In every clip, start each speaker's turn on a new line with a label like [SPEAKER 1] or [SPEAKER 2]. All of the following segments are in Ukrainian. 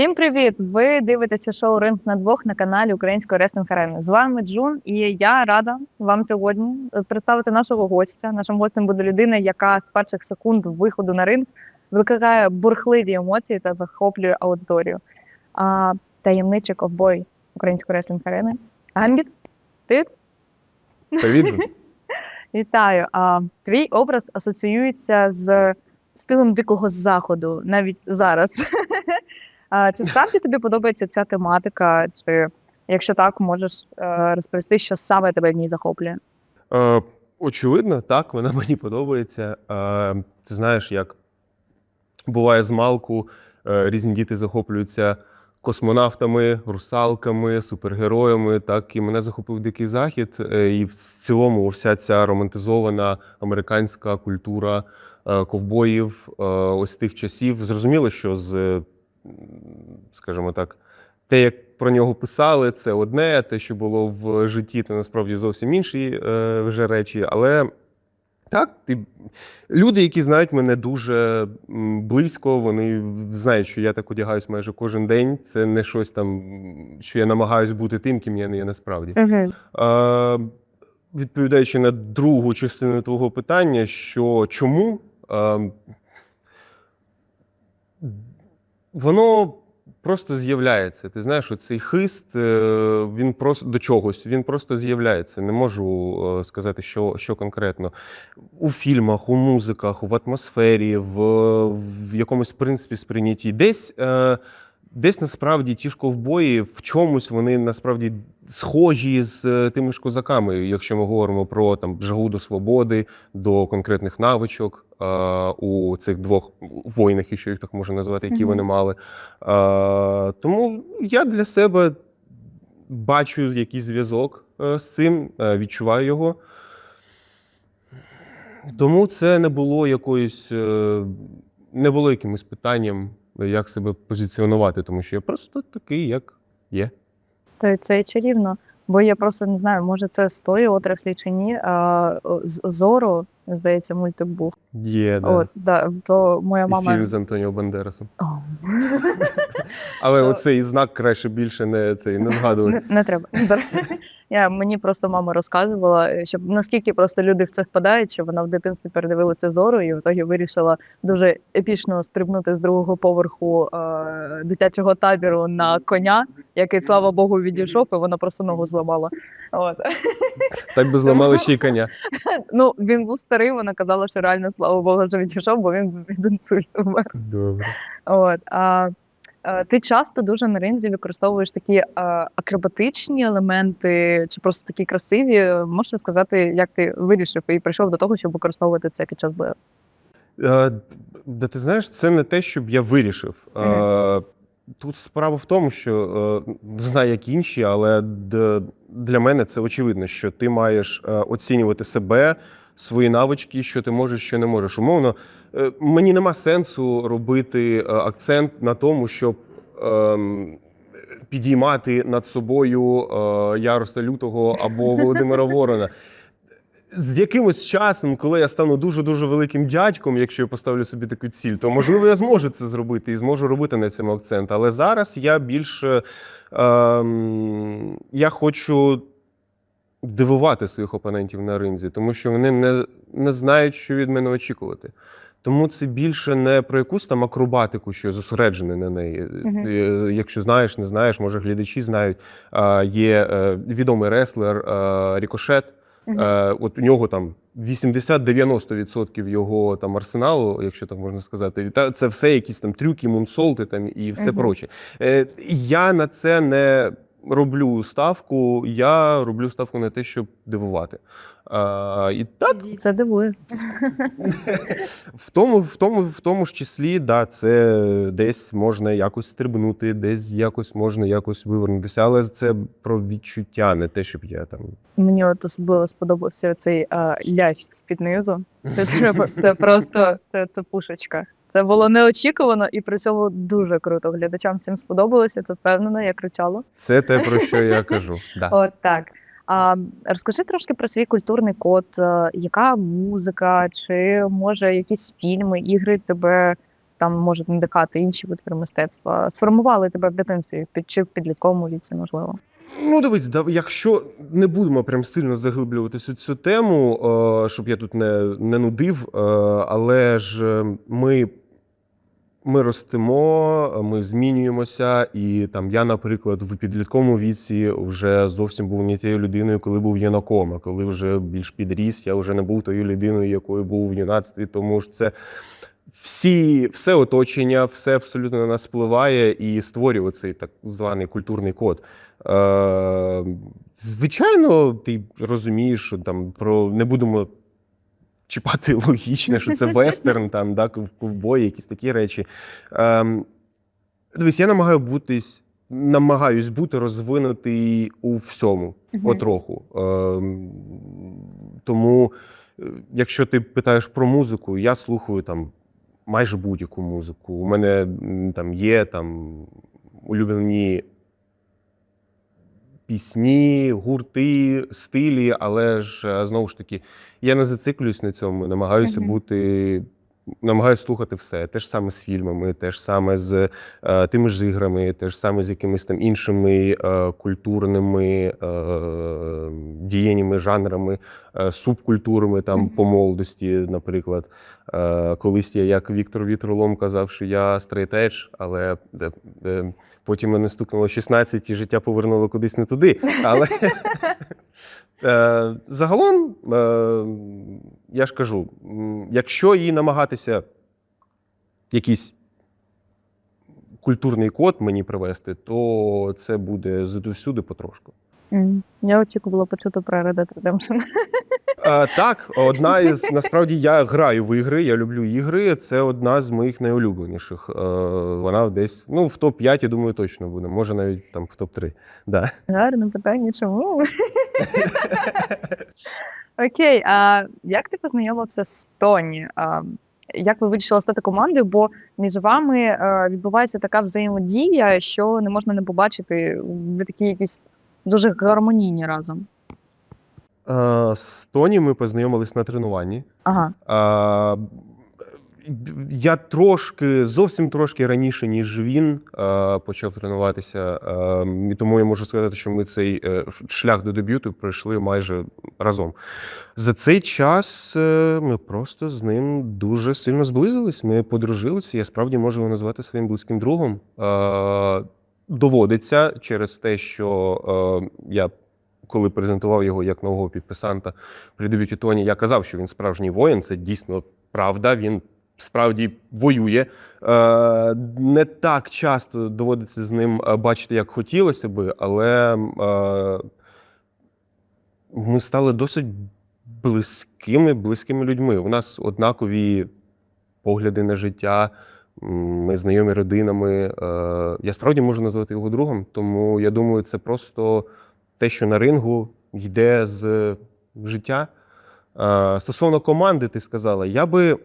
[SPEAKER 1] Всім привіт! Ви дивитеся шоу Ринг на двох на каналі Української Реслінг Арени. З вами Джун, і я рада вам сьогодні представити нашого гостя. Нашим гостем буде людина, яка з перших секунд виходу на ринг викликає бурхливі емоції та захоплює аудиторію. А, таємничий ковбой Української Реслінг Арени. Гамбіт, ти
[SPEAKER 2] Привіт.
[SPEAKER 1] Вітаю. А, твій образ асоціюється з стилем дикого заходу, навіть зараз. Чи справді тобі подобається ця тематика? Чи якщо так, можеш е, розповісти, що саме тебе в ній захоплює?
[SPEAKER 2] Е, очевидно, так, вона мені подобається. Е, ти знаєш, як буває з малку, різні діти захоплюються космонавтами, русалками, супергероями. Так і мене захопив дикий захід. І в цілому вся ця романтизована американська культура ковбоїв ось тих часів. Зрозуміло, що з, скажімо так, те, як про нього писали, це одне, те, що було в житті, це насправді зовсім інші е, вже речі. Але так, ти... люди, які знають мене дуже близько, вони знають, що я так одягаюсь майже кожен день. Це не щось там, що я намагаюсь бути тим, ким я не є насправді.
[SPEAKER 1] Угу.
[SPEAKER 2] Е, відповідаючи на другу частину твого питання, що чому е, воно просто з'являється. Ти знаєш, цей хист е, він просто до чогось, він просто з'являється. Не можу е, сказати, що, що конкретно. У фільмах, у музиках, в атмосфері, в, в якомусь принципі сприйнятті. Десь. Е, Десь насправді ті ж ковбої в чомусь вони насправді схожі з тими ж козаками, якщо ми говоримо про там жагу до свободи, до конкретних навичок у цих двох воїнах, якщо їх так можна назвати, які
[SPEAKER 1] Мгм.
[SPEAKER 2] вони мали. Е, тому я для себе бачу якийсь зв'язок е, з цим, е, відчуваю його. Тому це не було якоюсь, е, не було якимось питанням, як себе позиціонувати, тому що я просто такий, як є.
[SPEAKER 1] То це і чарівно. Бо я просто не знаю, може це з тої отраслі чи ні. А, о, з Зоро, здається, мультик був.
[SPEAKER 2] Є, да.
[SPEAKER 1] От, да, то моя
[SPEAKER 2] І
[SPEAKER 1] мама.
[SPEAKER 2] фільм з Антоніо Бандерасом. Але оцей знак краще більше не, цей, не згадувати.
[SPEAKER 1] Не, не треба. Я, мені просто мама розказувала, е, щоб наскільки просто люди в це впадають, що вона в дитинстві передивила це зору, і в ітогі вирішила дуже епічно стрибнути з другого поверху е, дитячого табору на коня, який, слава Богу, відійшов, і вона просто ногу зламала. От.
[SPEAKER 2] Так би зламали ще й коня.
[SPEAKER 1] Ну, він був старий, вона казала, що реально, слава Богу, що відійшов, бо він від інсульту вмер.
[SPEAKER 2] Добре.
[SPEAKER 1] От, а, ти часто дуже на ринзі використовуєш такі е, акробатичні елементи чи просто такі красиві. Можеш розказати, як ти вирішив і прийшов до того, щоб використовувати це під час бою?
[SPEAKER 2] Е, Да ти знаєш, це не те, щоб я вирішив. Е, Тут справа в тому, що е, не знаю, як інші, але для мене це очевидно, що ти маєш е, оцінювати себе, свої навички, що ти можеш, що не можеш. Умовно, е, мені нема сенсу робити е, акцент на тому, щоб ем, підіймати над собою е, Яроса Лютого або Володимира Ворона. З якимось часом, коли я стану дуже дуже великим дядьком, якщо я поставлю собі таку ціль, то можливо я зможу це зробити і зможу робити на цьому акцент. Але зараз я більше ем, я хочу дивувати своїх опонентів на ринзі, тому що вони не, не знають, що від мене очікувати. Тому це більше не про якусь там акробатику, що зосереджений на неї.
[SPEAKER 1] Мгм.
[SPEAKER 2] Е, Якщо знаєш, не знаєш, може глядачі знають. Є е, відомий реслер е, Рікошет.
[SPEAKER 1] Мгм.
[SPEAKER 2] Е, От у нього там 80-90% його там арсеналу, якщо так можна сказати, це все якісь там трюки, мунсолти там і все
[SPEAKER 1] Мгм.
[SPEAKER 2] проче. Е, Я на це не роблю ставку, я роблю ставку на те, щоб дивувати. А, і так,
[SPEAKER 1] Це дивує.
[SPEAKER 2] в тому, в тому, в тому ж числі, да, це десь можна якось стрибнути, десь якось можна якось вивернутися, але це про відчуття, не те, щоб я там.
[SPEAKER 1] Мені от особливо сподобався цей а, лящ з-під низу. Це, треба- це просто це, це пушечка. Це було неочікувано і при цьому дуже круто. Глядачам всім сподобалося, це впевнено, я кричала.
[SPEAKER 2] Це те, про що я кажу. Да.
[SPEAKER 1] От так. А розкажи трошки про свій культурний код. Е, Яка музика, чи може якісь фільми, ігри тебе там можуть надихати інші витвори мистецтва, сформували тебе в дитинстві під чи в підлітковому віці, можливо.
[SPEAKER 2] Ну, дивись, якщо не будемо прям сильно заглиблюватися у цю тему, е, щоб я тут не, не нудив, е, але ж ми, ми ростемо, ми змінюємося, і там я, наприклад, в підлітковому віці вже зовсім був не тією людиною, коли був юнаком, а коли вже більш підріс, я вже не був тою людиною, якою був в юнацтві, тому ж це. Всі, все оточення, все абсолютно на нас впливає і створює цей так званий культурний код. Е, звичайно, ти розумієш, що там про не будемо чіпати логічне, що це вестерн, там, да, ковбої, якісь такі речі. Е, дивись, я намагаю бутись, намагаюсь бути розвинутий у всьому, потроху. Е, тому, е, якщо ти питаєш про музику, я слухаю там майже будь-яку музику. У мене там є там улюблені пісні, гурти, стилі, але ж е, знову ж таки, я не зациклююсь на цьому, намагаюся бути. Намагаюся слухати все. Те ж саме з фільмами, те ж саме з е, тими ж іграми, те ж саме з якимись там іншими е, культурними е, діяннями, жанрами, е, субкультурами там по молодості, наприклад. Е, колись я, як Віктор Вітролом, казав, що я edge, але е, е, потім мене стукнуло 16 і життя повернуло кудись не туди. Але е, загалом, е, я ж кажу, якщо їй намагатися якийсь культурний код мені привести, то це буде звідусюди потрошку.
[SPEAKER 1] Я очікувала почути про Red Dead Redemption.
[SPEAKER 2] Е, так, одна із насправді я граю в ігри, я люблю ігри. Це одна з моїх найулюбленіших. Е, вона десь ну, в топ-5, я думаю, точно буде. Може, навіть там в топ-3. Да.
[SPEAKER 1] Гарне питання, чому? Окей, а як ти познайомився з Тоні? А, як ви вирішили стати командою? Бо між вами е, відбувається така взаємодія, що не можна не побачити. Ви такі якісь дуже гармонійні разом.
[SPEAKER 2] Е, з Тоні ми познайомились на тренуванні.
[SPEAKER 1] Ага.
[SPEAKER 2] А, я трошки, зовсім трошки раніше, ніж він е, почав тренуватися. Е, і тому я можу сказати, що ми цей е, шлях до дебюту пройшли майже разом. За цей час е, ми просто з ним дуже сильно зблизились. Ми подружилися. Я справді можу його назвати своїм близьким другом. Е, доводиться через те, що е, я. Коли презентував його як нового підписанта при дебюті Тоні, я казав, що він справжній воїн. Це дійсно правда. Він справді воює. Е, не так часто доводиться з ним е, бачити, як хотілося би, але е, ми стали досить близькими, близькими людьми. У нас однакові погляди на життя. Ми знайомі родинами. Я справді можу назвати його другом, тому я думаю, це просто те, що на рингу йде з життя. Стосовно команди, ти сказала, я би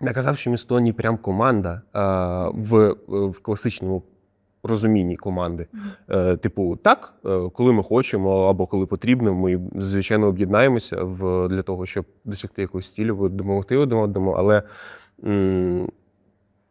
[SPEAKER 2] не казав, що Містоні прям команда в, в класичному розумінні команди. Е, Типу, так, е, коли ми хочемо або коли потрібно, ми звичайно об'єднаємося в для того, щоб досягти якогось стілю, допомогти один одному. Але м,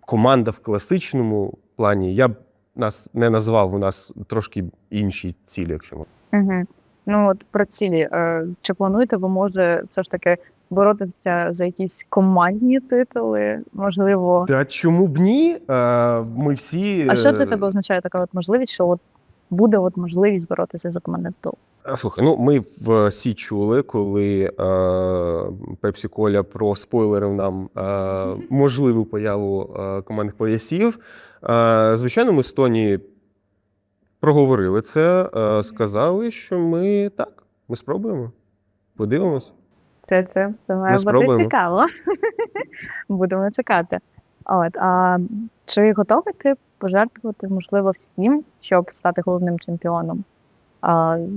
[SPEAKER 2] команда в класичному плані я б нас не назвав. У нас трошки інші цілі, якщо можна.
[SPEAKER 1] Угу. Ну от про цілі. Е, чи плануєте ви може все ж таки боротися за якісь командні титули? Можливо,
[SPEAKER 2] Та чому б ні? Е, Ми всі
[SPEAKER 1] а що для
[SPEAKER 2] е,
[SPEAKER 1] тебе означає така от можливість, що от буде от можливість боротися за командний титул?
[SPEAKER 2] Слухай, ну ми всі чули, коли Пепсі Коля проспойлерив нам е, можливу появу е, командних поясів. Е, звичайно, ми з Тоні проговорили це, е, сказали, що ми так, ми спробуємо. Подивимось.
[SPEAKER 1] Це, це, це має
[SPEAKER 2] Ми
[SPEAKER 1] бути
[SPEAKER 2] спробуємо.
[SPEAKER 1] цікаво. Будемо чекати. От, а чи готовий ти пожертвувати, можливо, всім, щоб стати головним чемпіоном?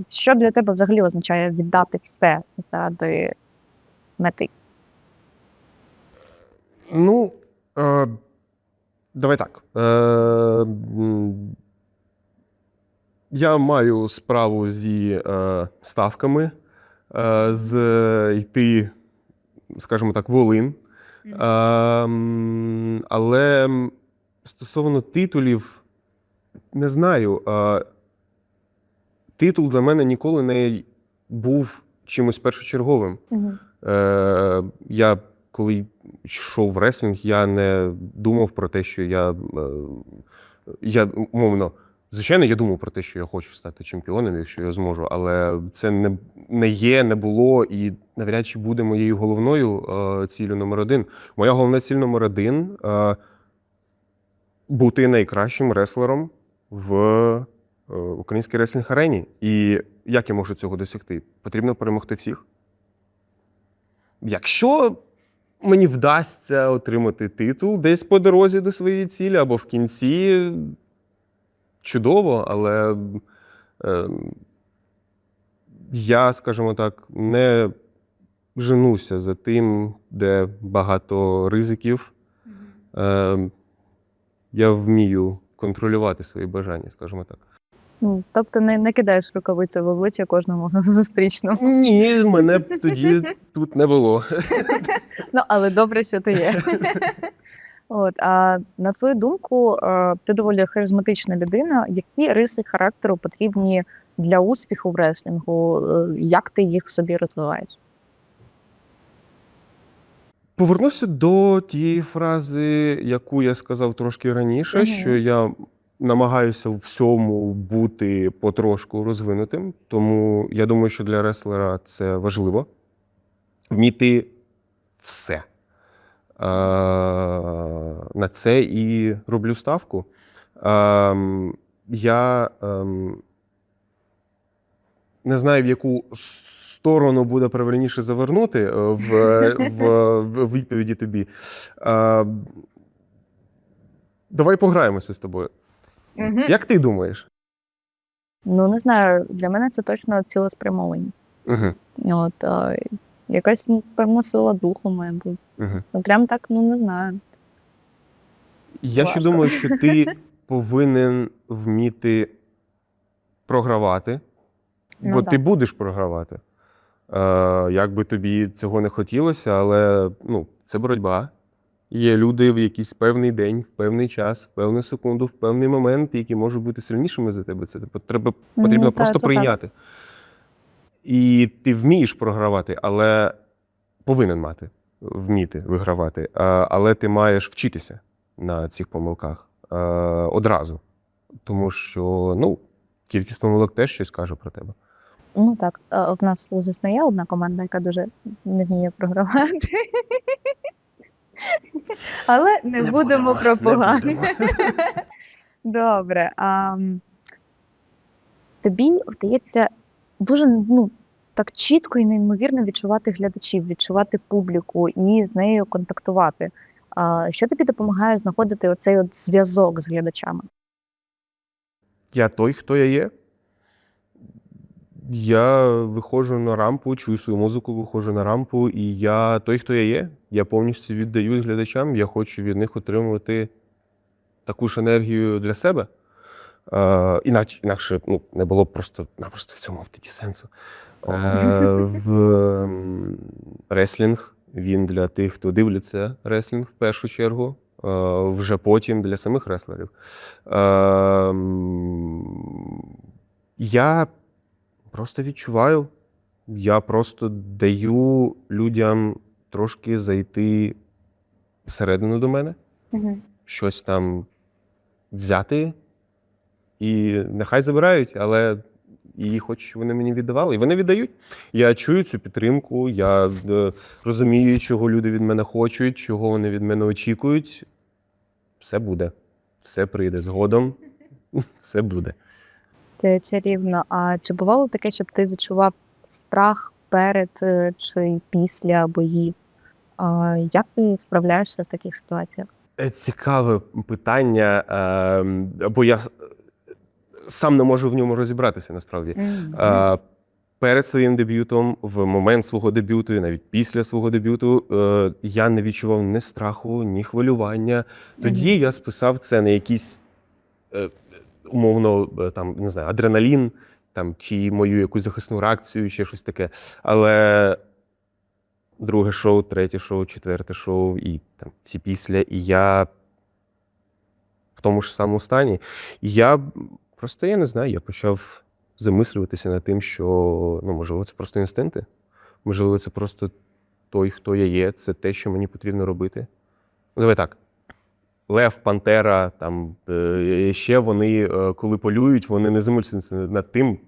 [SPEAKER 1] Що для тебе взагалі означає віддати все заради мети?
[SPEAKER 2] Ну, е, давай так. Е, я маю справу зі е, ставками, е, з йти, скажімо так, Волин. Ем, але стосовно титулів, не знаю. Е, титул для мене ніколи не був чимось першочерговим.
[SPEAKER 1] Мгм.
[SPEAKER 2] Е, я коли йшов в реслінг, я не думав про те, що я, е, я умовно. Звичайно, я думав про те, що я хочу стати чемпіоном, якщо я зможу, але це не, не є, не було і навряд чи буде моєю головною е, ціллю номер один. Моя головна ціль номер один е, бути найкращим реслером в українській реслінг арені. І як я можу цього досягти? Потрібно перемогти всіх. Якщо мені вдасться отримати титул десь по дорозі до своєї цілі або в кінці, чудово, але е, я, скажімо так, не женуся за тим, де багато ризиків. Е, я вмію контролювати свої бажання, скажімо так.
[SPEAKER 1] Ну, Тобто не, не кидаєш рукавицю в обличчя кожному зустрічному.
[SPEAKER 2] Ні, мене б тоді тут не було.
[SPEAKER 1] Ну, але добре, що ти є. От, а на твою думку, е, ти доволі харизматична людина. Які риси характеру потрібні для успіху в реслінгу? Е, Як ти їх в собі розвиваєш?
[SPEAKER 2] Повернуся до тієї фрази, яку я сказав трошки раніше,
[SPEAKER 1] Мгм.
[SPEAKER 2] що я намагаюся в всьому бути потрошку розвинутим. Тому я думаю, що для реслера це важливо вміти все. Е, на це і роблю ставку. Ем, я ем, не знаю, в яку сторону буде правильніше завернути е, в, в, в відповіді тобі. Е, давай пограємося з тобою. Як ти думаєш?
[SPEAKER 1] Ну, не знаю, для мене це точно цілеспрямованість.
[SPEAKER 2] Угу,
[SPEAKER 1] От, а, якась ну, певна сила духу має бути.
[SPEAKER 2] угу.
[SPEAKER 1] Ну, прям так, ну не знаю.
[SPEAKER 2] Я ще думаю, що ти повинен вміти програвати,
[SPEAKER 1] Ну,
[SPEAKER 2] бо
[SPEAKER 1] да.
[SPEAKER 2] ти будеш програвати. Е, як би тобі цього не хотілося, але ну, це боротьба. Є люди в якийсь певний день, в певний час, в певну секунду, в певний момент, які можуть бути сильнішими за тебе. Це типу, треба, потрібно
[SPEAKER 1] Ну, та,
[SPEAKER 2] просто
[SPEAKER 1] так.
[SPEAKER 2] прийняти. І ти вмієш програвати, але повинен мати, вміти вигравати. Але ти маєш вчитися на цих помилках одразу. Тому що ну, кількість помилок теж щось каже про тебе.
[SPEAKER 1] Ну так, в нас звісно є одна команда, яка дуже не вміє програвати. Але не,
[SPEAKER 2] Не
[SPEAKER 1] будемо
[SPEAKER 2] будемо,
[SPEAKER 1] про погане. Добре. А, тобі вдається дуже ну, так чітко і неймовірно відчувати глядачів, відчувати публіку і з нею контактувати. А, що тобі допомагає знаходити оцей от зв'язок з глядачами?
[SPEAKER 2] Я той, хто я є. Я виходжу на рампу, чую свою музику, виходжу на рампу, і я той, хто я є. Я повністю віддаю глядачам. Я хочу від них отримувати таку ж енергію для себе. Е, інакше, інакше ну, не було б просто напросто в цьому тоді сенсу. Е, в ем, реслінг він для тих, хто дивляться реслінг в першу чергу. Вже потім для самих реслерів. Я просто відчуваю, я просто даю людям трошки зайти всередину до мене, щось там взяти, і нехай забирають, але хочу, щоб вони мені віддавали. І вони віддають. Я чую цю підтримку, я е, розумію, чого люди від мене хочуть, чого вони від мене очікують. Все буде. Все прийде згодом. Все буде.
[SPEAKER 1] Це чарівно. А чи бувало таке, щоб ти відчував страх перед е, чи після боїв? Як ти справляєшся в таких ситуаціях?
[SPEAKER 2] Е, Цікаве питання, е, бо я сам не можу в ньому розібратися насправді. Е, Перед своїм дебютом, в момент свого дебюту, і навіть після свого дебюту, е, я не відчував ні страху, ні хвилювання. Тоді я списав це на якийсь е, умовно там не знаю, адреналін, там чи мою якусь захисну реакцію, чи щось таке. Але друге шоу, третє шоу, четверте шоу і там всі після. І я в тому ж самому стані. І я просто я не знаю, я почав замислюватися над тим, що ну, можливо, це просто інстинкти. Можливо, це просто той, хто я є, це те, що мені потрібно робити. Ну, давай так. Лев, Пантера, там е, ще вони, е, коли полюють, вони не замислюються над тим,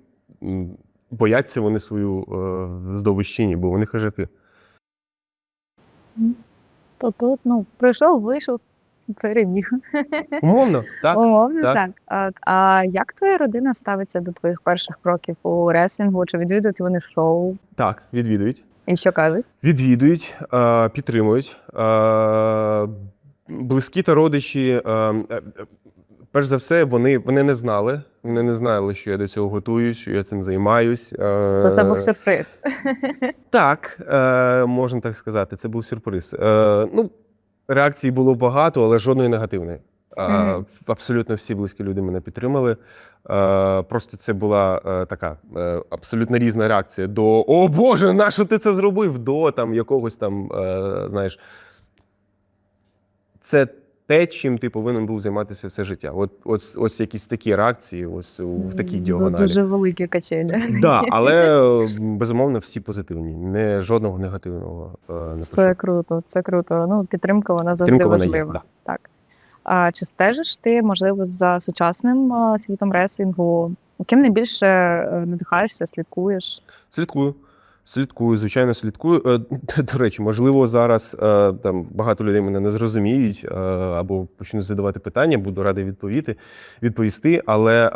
[SPEAKER 2] бояться вони свою е, здобич чи ні, бо вони хижаки.
[SPEAKER 1] То тут, ну, прийшов, вийшов, переміг.
[SPEAKER 2] Умовно, так?
[SPEAKER 1] Умовно,
[SPEAKER 2] так.
[SPEAKER 1] так. А, а як твоя родина ставиться до твоїх перших кроків у реслінгу? Чи відвідують вони шоу?
[SPEAKER 2] Так, відвідують.
[SPEAKER 1] І що кажуть?
[SPEAKER 2] Відвідують, підтримують. Близькі та родичі, перш за все, вони, вони не знали. Вони не знали, що я до цього готуюсь, що я цим займаюсь.
[SPEAKER 1] То Ну, це був сюрприз.
[SPEAKER 2] Так, е, можна так сказати, це був сюрприз. Е, ну, реакцій було багато, але жодної негативної. Е,
[SPEAKER 1] Мгм.
[SPEAKER 2] Абсолютно всі близькі люди мене підтримали. Е, просто це була е, така е, абсолютно різна реакція до О Боже, нащо ти це зробив? До там якогось там, е, знаєш, це те, чим ти повинен був займатися все життя. От ось, ось якісь такі реакції, ось у- в такій
[SPEAKER 1] М,
[SPEAKER 2] діагоналі.
[SPEAKER 1] Дуже великі качелі.
[SPEAKER 2] Да, але е, безумовно всі позитивні. Не жодного негативного е, не
[SPEAKER 1] Це круто, це круто. Ну, підтримка вона завжди
[SPEAKER 2] Підтримка вона є,
[SPEAKER 1] важлива.
[SPEAKER 2] да.
[SPEAKER 1] Так. А чи стежиш ти, можливо, за сучасним світом реслінгу? Ким найбільше е, надихаєшся, слідкуєш?
[SPEAKER 2] Слідкую. Слідкую, звичайно, слідкую. Е, До речі, можливо, зараз е, там багато людей мене не зрозуміють е, або почнуть задавати питання, буду радий відповісти, відповісти. Але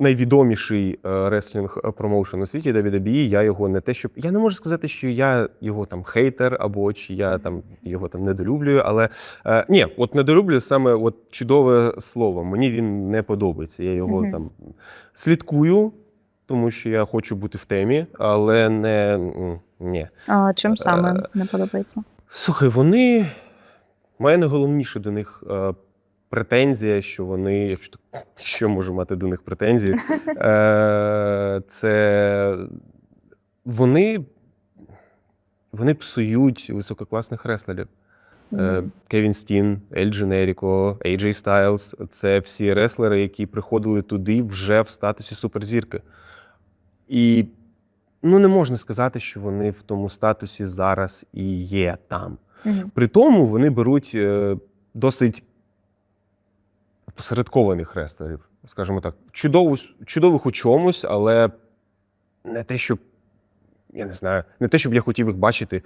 [SPEAKER 2] найвідоміший реслінг промоушен у світі WWE, я його не те, щоб я не можу сказати, що я його там хейтер, або чи я там його там недолюблюю. Але ні, от недолюблюю саме от чудове слово. Мені він не подобається. Я його
[SPEAKER 1] Мгм.
[SPEAKER 2] там слідкую тому що я хочу бути в темі, але не ні.
[SPEAKER 1] А, чим саме
[SPEAKER 2] Е,
[SPEAKER 1] не подобається?
[SPEAKER 2] Слухай, вони. Моя найголовніше до них е, претензія, що вони, якщо, якщо я можу мати до них претензії, е, це вони, вони псують висококласних реслерів. Е, Кевін Стін, Ель Дженеріко, AJ Styles – це всі реслери, які приходили туди вже в статусі суперзірки. І ну, не можна сказати, що вони в тому статусі зараз і є там.
[SPEAKER 1] Угу.
[SPEAKER 2] При тому вони беруть е, досить посередкованих реслерів, скажімо так, чудових, чудових у чомусь, але не те, щоб я не знаю, не те, щоб я хотів їх бачити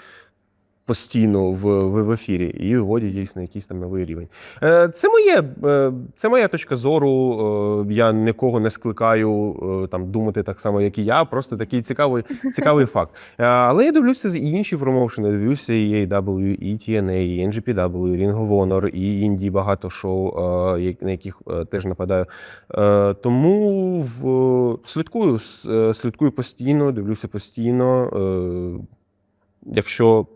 [SPEAKER 2] постійно в, в, в ефірі і виводять їх на якийсь там новий рівень. Е, Це моє, е, це моя точка зору. Е, Я нікого не скликаю е, там думати так само, як і я. Просто такий цікавий, цікавий факт. Е, Але я дивлюся і інші промоушени. Дивлюся і AW, і TNA, і NGPW, і Ring of Honor, і Інді багато шоу, е, на яких е, теж нападаю. Е, Тому в слідкую, слідкую постійно, дивлюся постійно. Е, Якщо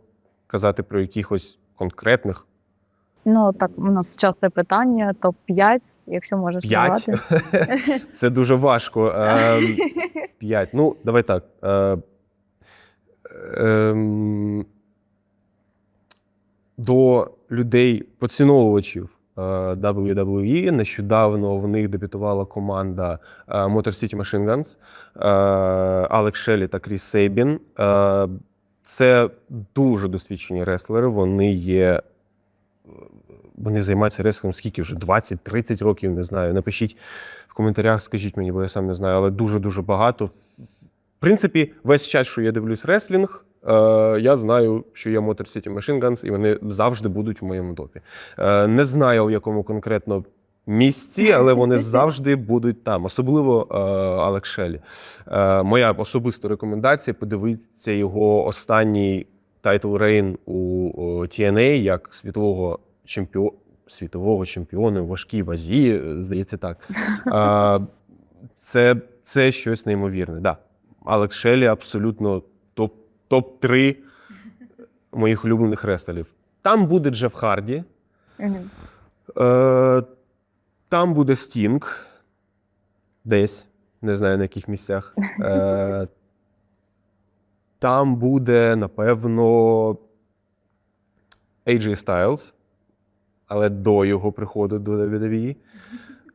[SPEAKER 2] казати про якихось конкретних
[SPEAKER 1] Ну так, у нас часте питання: топ-5, якщо можеш
[SPEAKER 2] п'ять, це дуже важко. Е, П'ять. Ну, давай так. Е, ем, До людей, поціновувачів е, WWE, нещодавно в них дебютувала команда е, Motor City Machine Guns, Алекс Шелі та Кріс Сейбін. Це дуже досвідчені реслери. Вони є. Вони займаються реслингом скільки вже 20-30 років, не знаю. Напишіть в коментарях, скажіть мені, бо я сам не знаю, але дуже-дуже багато. В принципі, весь час, що я дивлюсь реслінг, е, я знаю, що є Motor City Machine Guns, і вони завжди будуть в моєму топі. Е, не знаю, в якому конкретно місці, але вони завжди будуть там, особливо е, Алекс Шелі. Е, моя особиста рекомендація подивитися його останній тайтл рейн у о, TNA як світового чемпіона. Світового чемпіона у важкій вазі, е, здається, так. А, це, це щось неймовірне. Да. Алекс Шелі абсолютно топ, топ-3 моїх улюблених рестелів. Там буде Джеф Харді, е, там буде Стінг. Десь. Не знаю на яких місцях. Е, Там буде, напевно, AJ Styles, але до його приходу до WWE.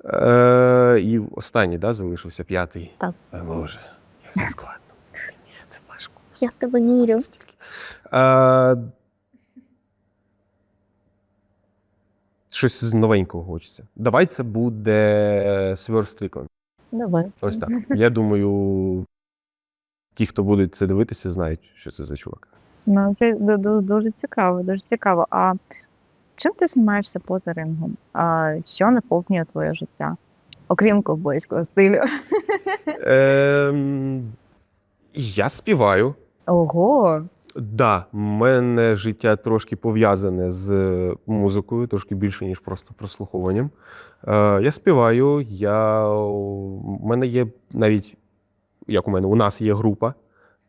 [SPEAKER 2] Е, і останній, да, залишився п'ятий.
[SPEAKER 3] Так.
[SPEAKER 2] Ой, Боже, як це складно. Ні, це важко.
[SPEAKER 3] Я в тебе не вірю.
[SPEAKER 2] Е, щось з новенького хочеться. Давай це буде Сверв Стрікленд.
[SPEAKER 3] Давай.
[SPEAKER 2] Ось так. Я думаю, ті, хто будуть це дивитися, знають, що це за чувак.
[SPEAKER 1] Ну, це ду- ду- дуже цікаво, дуже цікаво. А чим ти займаєшся поза рингом? А що наповнює твоє життя? Окрім ковбойського стилю.
[SPEAKER 2] Ем, я співаю.
[SPEAKER 1] Ого,
[SPEAKER 2] Да, мене життя трошки пов'язане з музикою, трошки більше, ніж просто прослуховуванням. Е, я співаю, я, у мене є навіть, як у мене, у нас є група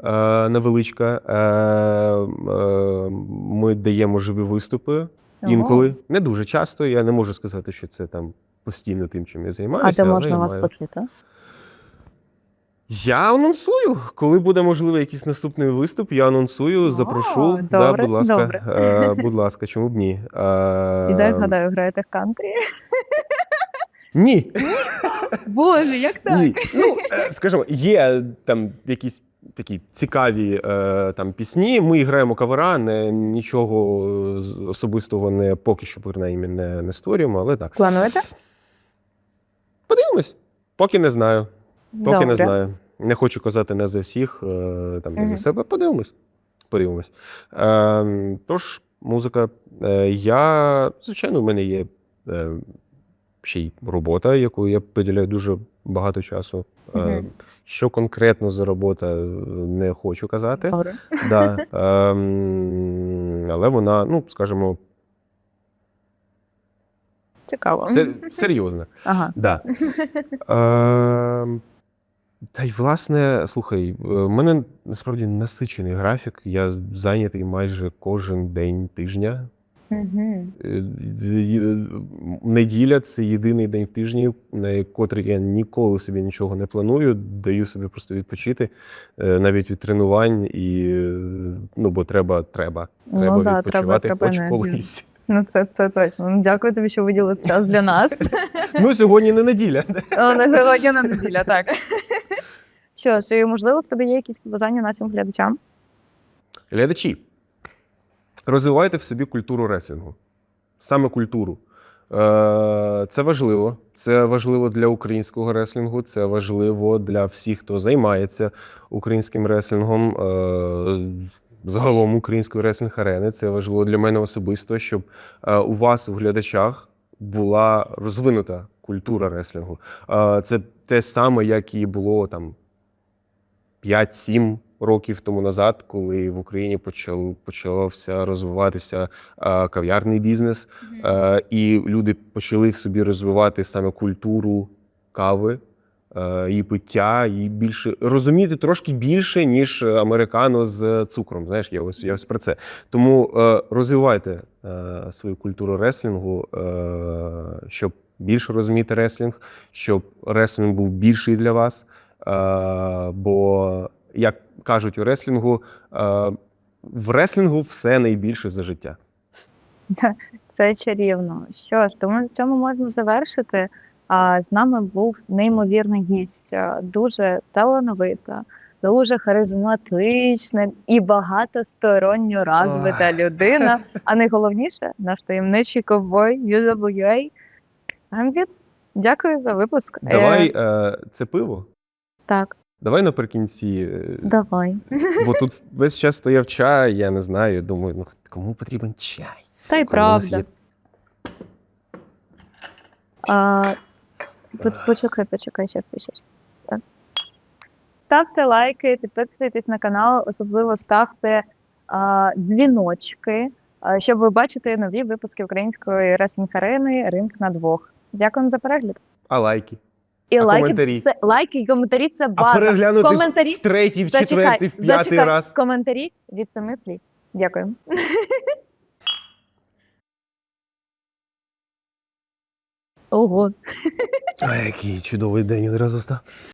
[SPEAKER 2] е, невеличка. Е, е, ми даємо живі виступи інколи. Не дуже часто. Я не можу сказати, що це там постійно тим, чим я займаюся.
[SPEAKER 3] А де
[SPEAKER 2] але
[SPEAKER 3] можна
[SPEAKER 2] я
[SPEAKER 3] вас
[SPEAKER 2] маю.
[SPEAKER 3] почути?
[SPEAKER 2] Я анонсую. Коли буде можливо якийсь наступний виступ, я анонсую,
[SPEAKER 1] О,
[SPEAKER 2] запрошу. да, будь ласка,
[SPEAKER 1] добре.
[SPEAKER 2] Е, будь ласка, чому б ні? Е,
[SPEAKER 1] І дай вгадаю, граєте в кантрі.
[SPEAKER 2] Ні,
[SPEAKER 1] Боже, як так?
[SPEAKER 2] ні. Ну, е, скажімо, є там якісь такі цікаві е, там пісні. Ми граємо кавера, не нічого особистого не поки що принаймні не, не створюємо, але так.
[SPEAKER 1] Плануєте?
[SPEAKER 2] Подивимось. Поки не знаю. Поки
[SPEAKER 1] Добре.
[SPEAKER 2] не знаю. Не хочу казати не за всіх, е, там, не за себе. Подивимось. Подивимось. Е, тож, музика. Е, я, звичайно, в мене є е, ще й робота, яку я приділяю дуже багато часу. Е, що конкретно за робота, е, не хочу казати.
[SPEAKER 1] Добре.
[SPEAKER 2] Да. Ем, але вона, ну, скажімо,
[SPEAKER 1] Цікаво.
[SPEAKER 2] сер- серйозна.
[SPEAKER 1] Ага.
[SPEAKER 2] Да. Ем, Та й власне, слухай, е, в мене насправді насичений графік. Я зайнятий майже кожен день тижня.
[SPEAKER 1] Угу.
[SPEAKER 2] Неділя це єдиний день в тижні, на котрий я ніколи собі нічого не планую. Даю собі просто відпочити, навіть від тренувань, і ну бо треба, треба,
[SPEAKER 1] Ну да,
[SPEAKER 2] відпочивати
[SPEAKER 1] треба
[SPEAKER 2] хоч
[SPEAKER 1] енергію.
[SPEAKER 2] колись.
[SPEAKER 1] Ну, це, це точно. Ну, Дякую тобі, що виділили час для нас.
[SPEAKER 2] Ну сьогодні не неділя.
[SPEAKER 1] О, на сьогодні на неділя, так. Що ж, можливо, в тебе є якісь побажання нашим глядачам?
[SPEAKER 2] Глядачі, розвивайте в собі культуру реслінгу. Саме культуру. Е, Це важливо. Це важливо для українського реслінгу, це важливо для всіх, хто займається українським реслінгом. е, Загалом української реслінг арени. Це важливо для мене особисто, щоб е, у вас, у глядачах, була розвинута культура реслінгу. Це те саме, як і було там 5-7 років тому назад, коли в Україні почав, почався розвиватися кав'ярний бізнес, е, і люди почали в собі розвивати саме культуру кави. І пиття, і більше розуміти трошки більше, ніж американо з цукром. Знаєш, я ось я ось про це. Тому е, розвивайте е, свою культуру реслінгу, е, щоб більше розуміти реслінг, щоб реслінг був більший для вас. Е, бо, як кажуть у реслінгу, е, в реслінгу все найбільше за життя.
[SPEAKER 1] Це чарівно. Що ж, тому на цьому можна завершити. А з нами був неймовірний гість, дуже талановита, дуже харизматична і багатосторонньо розвита
[SPEAKER 2] Ой.
[SPEAKER 1] людина. А найголовніше наш таємничий ковбой UWA. Гамбіт, дякую за випуск. Е,
[SPEAKER 2] Давай е, це пиво.
[SPEAKER 1] Так,
[SPEAKER 2] Давай наприкінці. е,
[SPEAKER 1] давай.
[SPEAKER 2] Бо тут весь час стояв чай, я не знаю. Думаю, ну кому потрібен чай?
[SPEAKER 1] Та й
[SPEAKER 2] Коли
[SPEAKER 1] правда.
[SPEAKER 2] є
[SPEAKER 1] А, почекай, почекай, щас. Так. Ставте лайки, підписуйтесь на канал, особливо ставте а, дзвіночки, а, щоб ви бачити нові випуски української реслінг арени Ринг на двох. Дякуємо за перегляд.
[SPEAKER 2] А лайки.
[SPEAKER 1] І
[SPEAKER 2] А
[SPEAKER 1] лайки,
[SPEAKER 2] коментарі?
[SPEAKER 1] це лайки і коментарі це
[SPEAKER 2] А переглянути
[SPEAKER 1] коментарі,
[SPEAKER 2] в третій, в четвертий, в п'ятий
[SPEAKER 1] зачекай.
[SPEAKER 2] раз.
[SPEAKER 1] коментарі від самих. Дякую. Ого.
[SPEAKER 2] А який чудовий день одразу став.